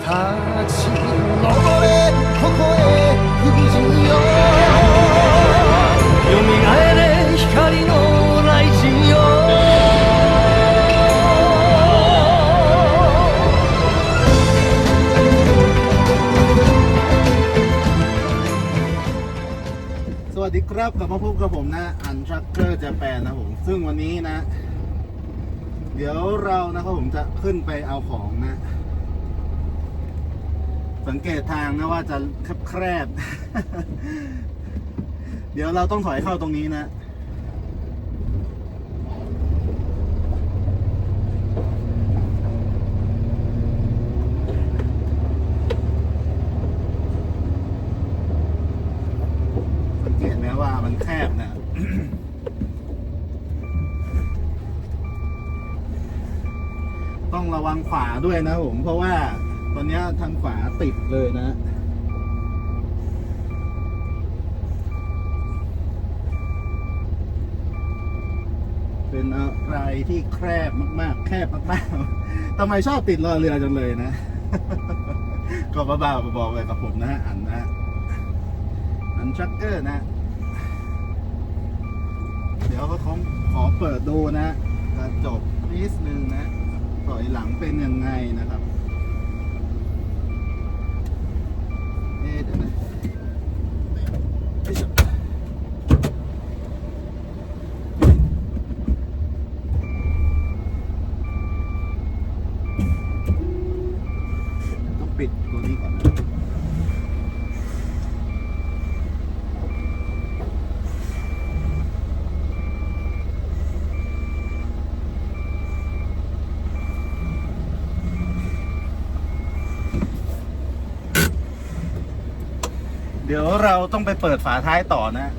立ち上れここへ富士よよみがえれ光の雷神よ สวัสดีครับกลับมาพบกับผมนะอันทรัคเกอร์จะแปลนะผม ซึ่งวันนี้นะ เดี๋ยวเรานะครับผมจะขึ้นไปเอาของนะ สังเกตทางนะว่าจะแคบๆ เดี๋ยวเราต้องถอยเข้าตรงนี้นะสังเกตไหมว่ามันแคบนะต้องระวังขวาด้วยนะผม เพราะว่า ตอนนี้ทางขวาติดเลยนะเป็นอะไรที่แคบมากๆ แคบมากๆทำไมชอบติดรอเรือจังเลยนะ ก็บ้าๆบอๆไปกับผมนะฮะ อันนะ อันชักเกอร์นะ เดี๋ยวก็ขอขอเปิดดูนะกระจกนิดนึงนะถอยหลังเป็นยังไงนะครับ เอ๊ะเดี๋ยวนะเอ๊ะต้องปิดตัวนี้ก่อนนะ เดี๋ยวเราต้องไปเปิดฝาท้ายต่อนะ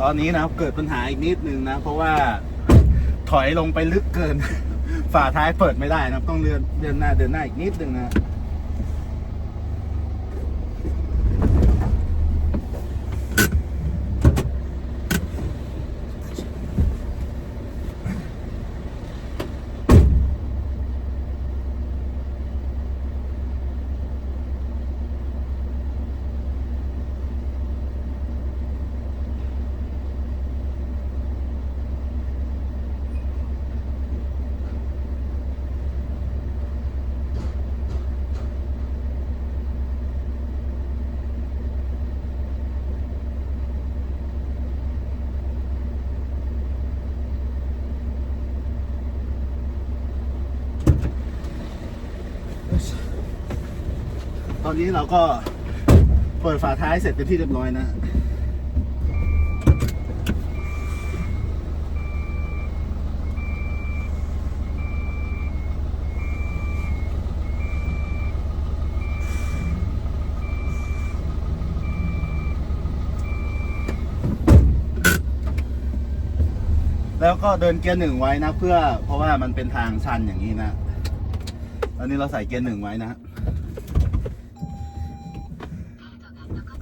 ตอนนี้นะครับเกิดปัญหาอีกนิดนึงนะ เพราะว่าถอยลงไปลึกเกิน ฝาท้ายเปิดไม่ได้นะครับ ต้องเดินเดินหน้าเดินหน้าอีกนิดนึงนะ อนนี้เราก็เปิดฝาท้ายเสร็จเป็นที่เรียบร้อยนะแล้วก็เดินเกียร์หนึ่งไว้นะ เพื่อเพราะว่ามันเป็นทางชันอย่างนี้นะตอนนี้เราใส่เกียร์หนึ่งไว้นะ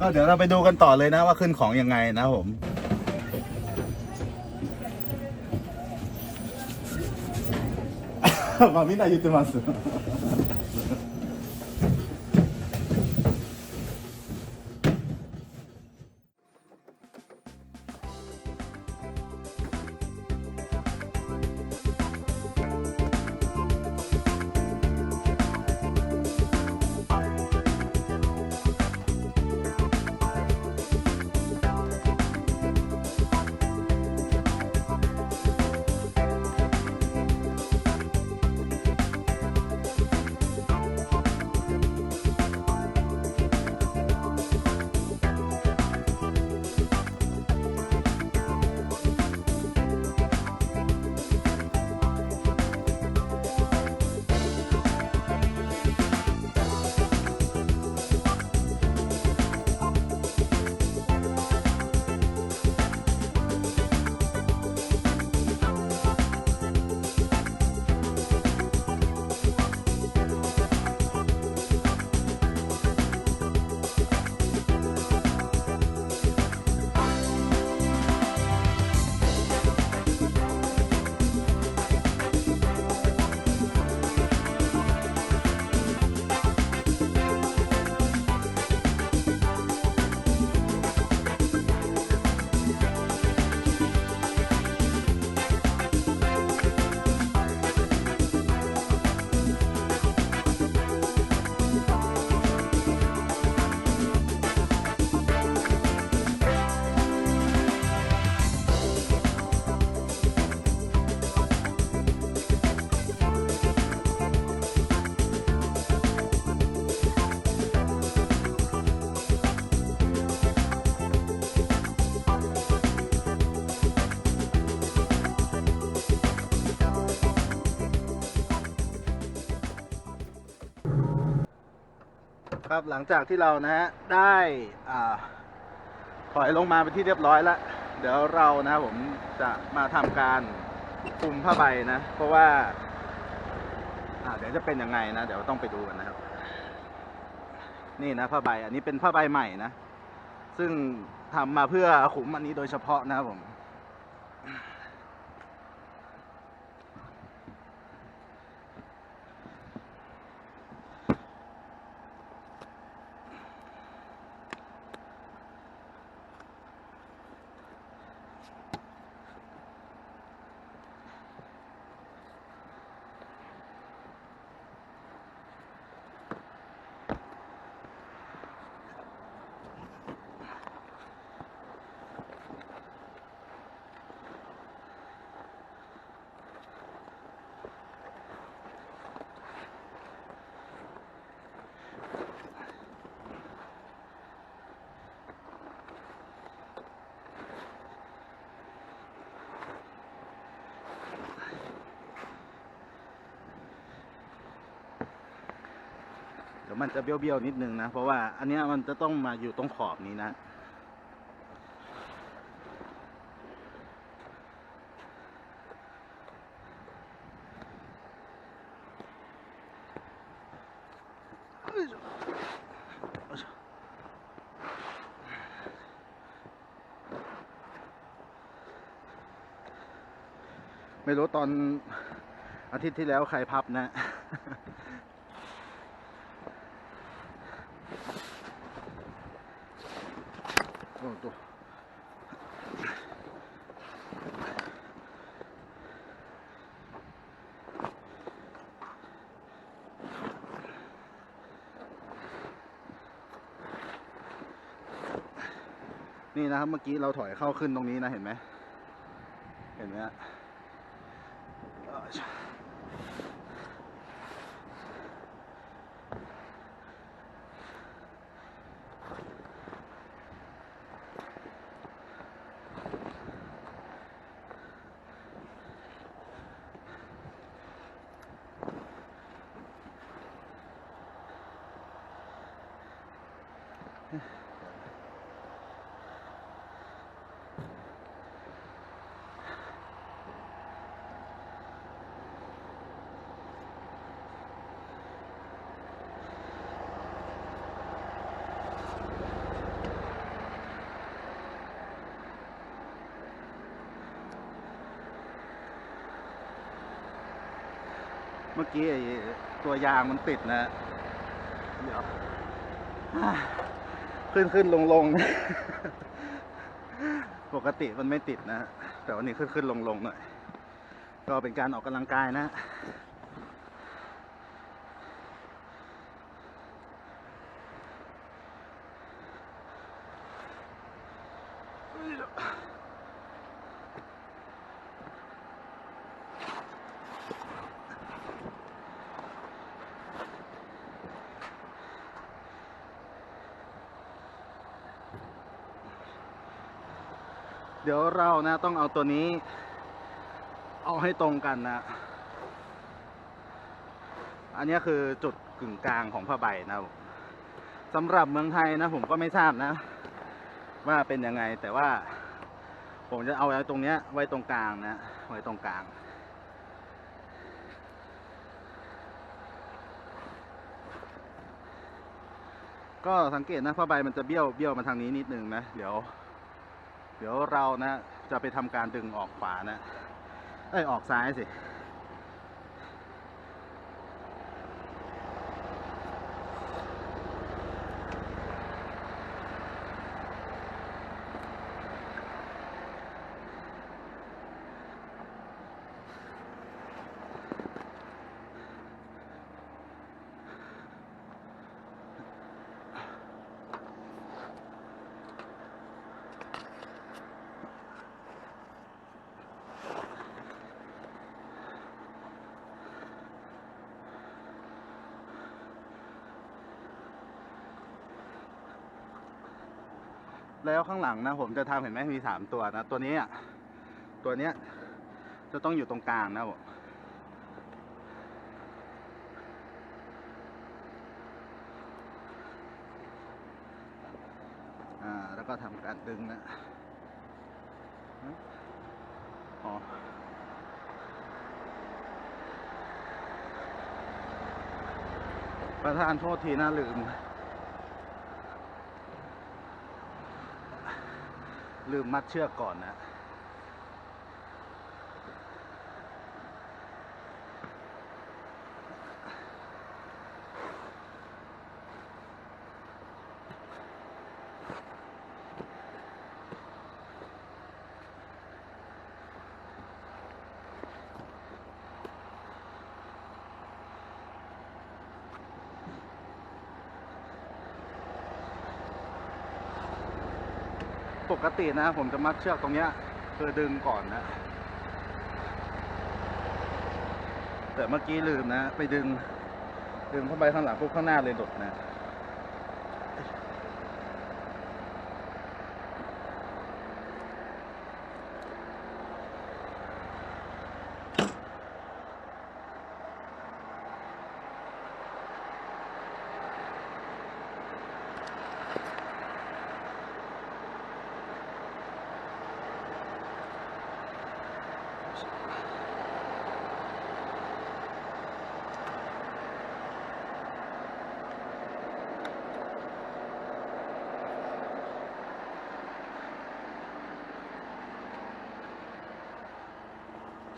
ก็เดี๋ยวเราไปดูกันต่อเลยนะว่าขึ้นของยังไงนะผมมามินายุติ มัสครับ หลังจากที่เรานะฮะได้ถอยลงมาเป็นที่เรียบร้อยแล้วเดี๋ยวเรานะครับผมจะมาทำการคลุมผ้าใบนะ เพราะว่าอ่าเดี๋ยวจะเป็นยังไงนะ เดี๋ยวต้องไปดูกันนะครับ นี่นะผ้าใบอันนี้เป็นผ้าใบใหม่นะ ซึ่งทำมาเพื่อขุมอันนี้โดยเฉพาะนะครับผม มันจะเบี้ยวๆนิดนึงนะ เพราะว่าอันนี้มันจะต้องมาอยู่ตรงขอบนี้นะ ไม่รู้ตอนอาทิตย์ที่แล้วใครพับนะ โอ้ตัว นี่นะครับ เมื่อกี้เราถอยเข้าขึ้นตรงนี้นะเห็นไหมเห็นไหมฮะ เอ้ยเมื่อกี้ไอ้ตัวยางมันติดนะเดี๋ยวอ่าขึ้นขึ้นลงลงนะปกติมันไม่ติดนะ แต่วันนี้ขึ้นขึ้นลงลงหน่อย ก็เป็นการออกกำลังกายนะ เดี๋ยวเรานะต้องเอาตัวนี้ เอาให้ตรงกันนะ อันนี้คือจุดกึ่งกลางของผ้าใบนะสำหรับเมืองไทยนะ ผมก็ไม่ทราบนะ ว่าเป็นยังไงแต่ว่า ผมจะเอาไว้ตรงเนี้ยไว้ตรงกลางนะ ไว้ตรงกลางก็สังเกตนะผ้าใบมันจะเบี้ยวเบี้ยวมาทางนี้นิดนึงนะ เดี๋ยว เดี๋ยวเรานะจะไปทำการดึงออกขวานะ เอ้ยออกซ้ายสิ แล้วข้างหลังนะผมจะทำเห็นไหมมีสามตัวนะ ตัวนี้อะตัวเนี้ยจะต้องอยู่ตรงกลางนะผมแล้วก็ทำการดึงนะประธานโทษทีนะลืม ลืมมัดเชือกก่อนนะ ปกตินะ ผมจะมัดเชือกตรงเนี้ยคือดึงก่อนนะ แต่เมื่อกี้ลืมนะ ไปดึง ดึงเข้าไปข้างหลังปุ๊บข้างหน้าเลยหลุดนะ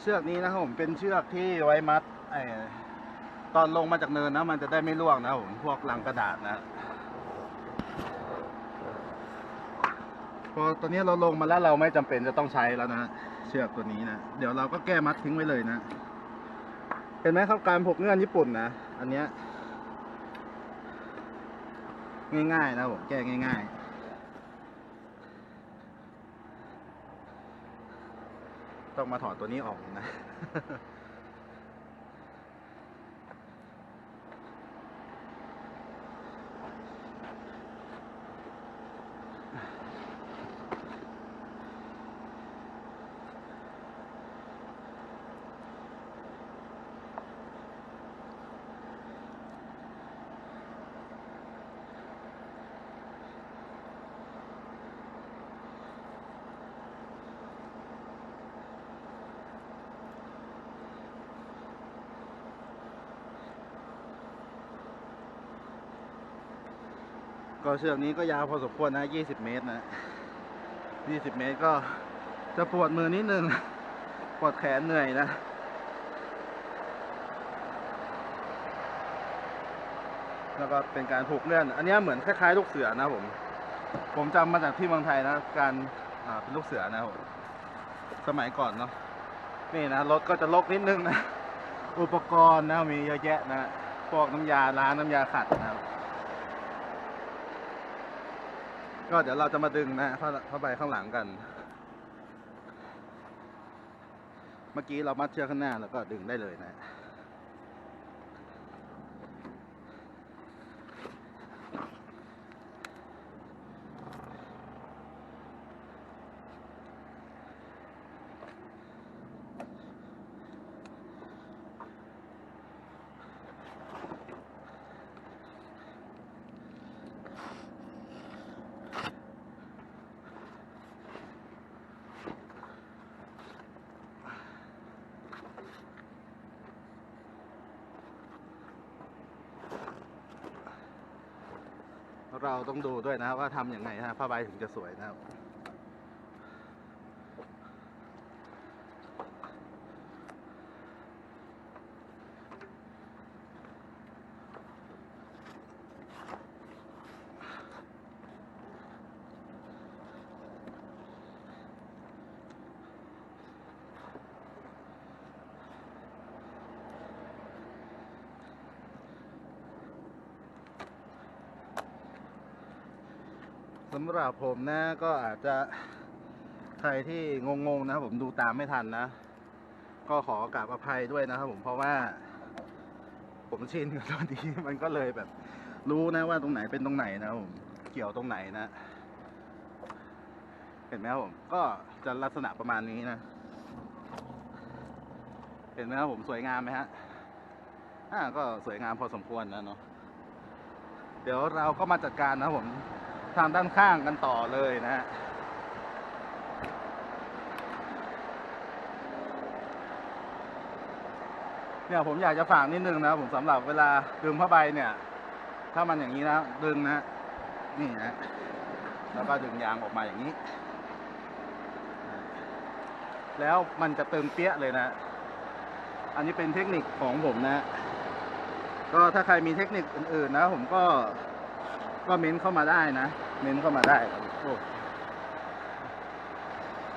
ชือกนี้นะครับผมเป็นเชือกที่ไว้มัดไอ้ตอนลงมาจากเนินนะ มันจะได้ไม่ร่วงนะผมพวกลังกระดาษนะพอตอนนี้เราลงมาแล้วเราไม่จำเป็นจะต้องใช้แล้วนะเชือกตัวนี้นะเดี๋ยวเราก็แก้มัดทิ้งไว้เลยนะเห็นไหมครับการผูกเงื่อนญี่ปุ่นนะอันเนี้ยง่ายๆนะผมแก้ง่าย ๆ ต้องมาถอดตัวนี้ออกนะ ก็เชือกนี้ก็ยาวพอสมควรนะ 20 เมตรนะ 20 เมตรก็จะปวดมือนิดนึง ปวดแขนเหนื่อยนะแล้วก็เป็นการผูกเลื่อน อันนี้เหมือนคล้ายๆ ลูกเสือนะผม ผมจำมาจากที่เมืองไทยนะ การอ่าเป็นลูกเสือนะผม สมัยก่อนเนาะ นี่นะรถก็จะลกนิดนึงนะ อุปกรณ์นะมีเยอะแยะนะ พวกน้ำยาล้างน้ำยาขัดนะครับ ก็เดี๋ยวเราจะมาดึงนะเข้าเข้าไปข้างหลังกัน เมื่อกี้เรามัดเชือกข้างหน้าแล้วก็ดึงได้เลยนะ เราต้องดูด้วยนะว่าทำยังไงฮะผ้าใบถึงจะสวยนะครับ สำหรับผมนะก็อาจจะใครที่งงๆนะครับผมดูตามไม่ทันนะ ก็ขอกราบอภัยด้วยนะครับผมเพราะว่า ผมชินกับตัวนี้มันก็เลยแบบ รู้นะว่าตรงไหนเป็นตรงไหนนะผมเกี่ยวตรงไหนนะ เห็นไหมครับผมก็จะลักษณะประมาณนี้นะ เห็นไหมครับผมสวยงามไหมฮะอ่าก็สวยงามพอสมควรนะเนาะเดี๋ยวเราก็มาจัดการนะผม ทางด้านข้างกันต่อเลยนะฮะเนี่ยผมอยากจะฝากนิดนึงนะผมสำหรับเวลาดึงผ้าใบเนี่ย ถ้ามันอย่างนี้นะดึงนะนี่นะแล้วก็ดึงยางออกมาอย่างนี้ แล้วมันจะตึงเปี้ยเลยนะ อันนี้เป็นเทคนิคของผมนะ ก็ถ้าใครมีเทคนิคอื่นๆนะ ผมก็ ก็เม้นเข้ามาได้นะ เม้นเข้ามาได้ครับโอ้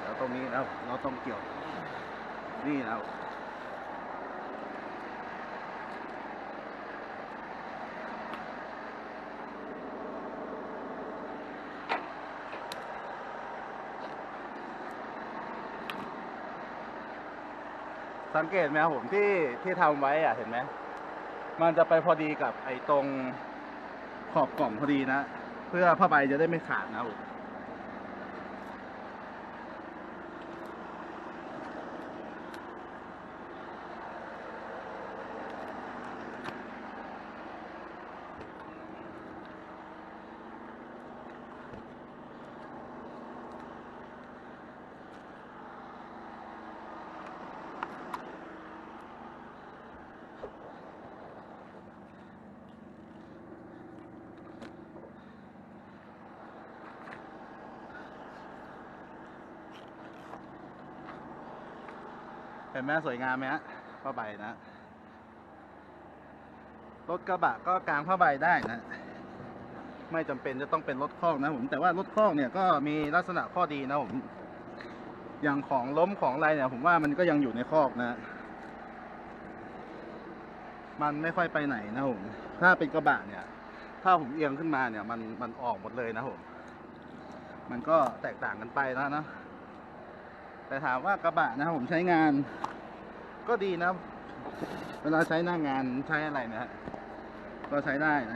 แล้วตรงนี้นะเราต้องเกี่ยว นี่นะสังเกตไหมครับผมที่ที่ทำไว้อะเห็นไหม มันจะไปพอดีกับไอ้ตรง ขอบกล่องพอดีนะ เพื่อผ้าใบจะได้ไม่ขาดนะครับ เห็นไหมสวยงามไหมฮะผ้าใบนะรถกระบะก็กางผ้าใบได้นะ ไม่จำเป็นจะต้องเป็นรถคอกนะผมแต่ว่ารถคอกเนี่ยก็มีลักษณะข้อดีนะผมอย่างของล้มของอะไรเนี่ย ผมว่ามันก็ยังอยู่ในคอกนะ มันไม่ค่อยไปไหนนะผมถ้าเป็นกระบะเนี่ย ถ้าผมเอียงขึ้นมาเนี่ย มันมันออกหมดเลยนะผมมันก็แตกต่างกันไปนะนะ แต่ถามว่ากระบะนะครับผมใช้งาน ก็ดีนะเวลาใช้หน้างานใช้อะไรนะฮะก็ใช้ได้นะ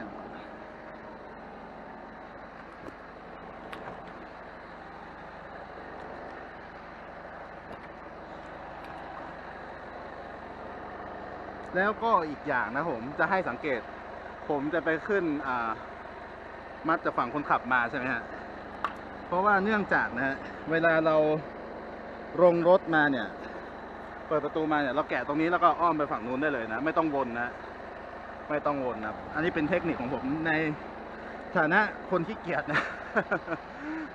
แล้วก็อีกอย่างนะผมจะให้สังเกต ผมจะไปขึ้นมัดจากฝั่งคนขับมาใช่ไหมฮะเพราะว่าเนื่องจากนะฮะเวลาเรา ลงรถมาเนี่ย เปิดประตูมาเนี่ยเราแกะตรงนี้แล้วก็อ้อมไปฝั่งนู้นได้เลยนะ ไม่ต้องวนนะ ไม่ต้องวนนะอันนี้เป็นเทคนิคของผมในฐานะคนขี้เกียจนะ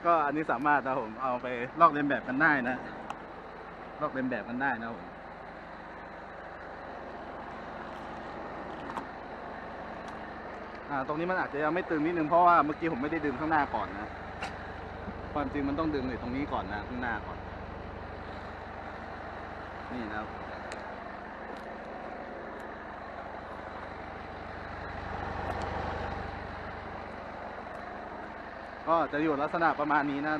ก็อันนี้สามารถนะผมเอาไปลอกเลียนแบบกันได้นะ ลอกเลียนแบบกันได้นะผมตรงนี้มันอาจจะยังไม่ตึงนิดนึงเพราะว่าเมื่อกี้ผมไม่ได้ดึงข้างหน้าก่อนนะ ความจริงมันต้องดึงอยู่ตรงนี้ก่อนนะข้างหน้าก่อน นี่นะครับก็จะอยู่ลักษณะประมาณนี้นะ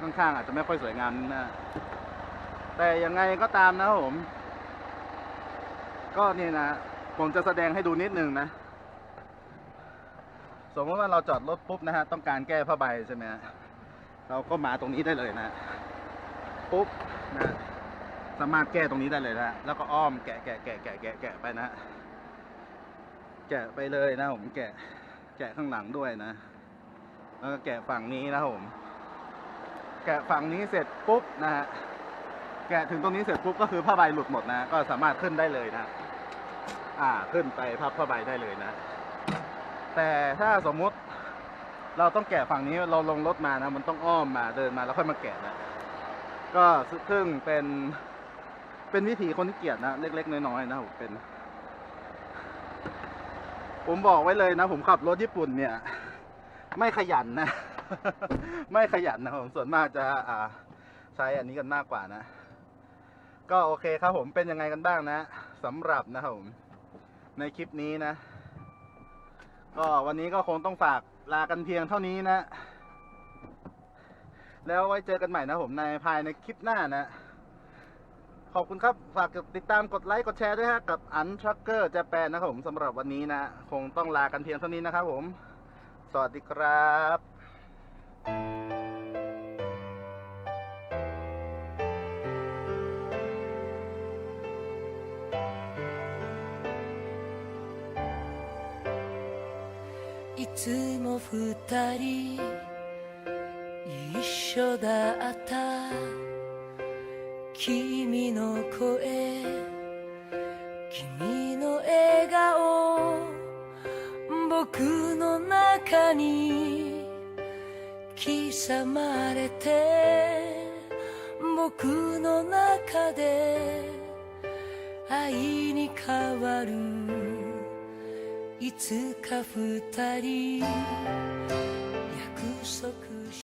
ข้างๆอาจจะไม่ค่อยสวยงามนะ แต่ยังไงก็ตามนะผม ก็นี่นะ ผมจะแสดงให้ดูนิดนึงนะ สมมติว่าเราจอดรถปุ๊บนะฮะ ต้องการแก้ผ้าใบใช่ไหมเราก็มาตรงนี้ได้เลยนะ ปุ๊บนะ สามารถแก้ตรงนี้ได้เลยนะแล้วก็อ้อมแกะแกะแกะแกะแกะแกะไปนะแกะไปเลยนะผมแกะแกะข้างหลังด้วยนะ แล้วก็แกะฝั่งนี้นะผมแกะฝั่งนี้เสร็จปุ๊บนะฮะแกะถึงตรงนี้เสร็จปุ๊บก็คือผ้าใบหลุดหมดนะ ก็สามารถขึ้นได้เลยนะ อ่าขึ้นไปพับผ้าใบได้เลยนะ แต่ถ้าสมมุติเราต้องแกะฝั่งนี้เราลงรถมานะ มันต้องอ้อมมาเดินมาแล้วค่อยมาแกะนะก็ซึ่งเป็น เป็นวิธีคนที่เกียจนะ เล็ก ๆ น้อยๆนะผมเป็น ผมบอกไว้เลยนะ ผมขับรถญี่ปุ่นเนี่ย ไม่ขยันนะ ไม่ขยันนะผมส่วนมากจะอ่าใช้อันนี้กันมากกว่านะ ก็โอเคครับผมเป็นยังไงกันบ้างนะสำหรับนะครับผม ในคลิปนี้นะ ก็วันนี้ก็คงต้องฝากลากันเพียงเท่านี้นะ แล้วไว้เจอกันใหม่นะผมในภายในคลิปหน้านะ ขอบคุณครับ ฝากกดติดตามกดไลค์กดแชร์ด้วยฮะ กับอันทรัคเกอร์จะแปลนะครับผมสำหรับวันนี้นะ คงต้องลากันเพียงเท่านี้นะครับผม สวัสดีครับ いつも二人 緒だった 君の声君の笑顔僕の中に刻まれて僕の中で愛に変わる。いつか二人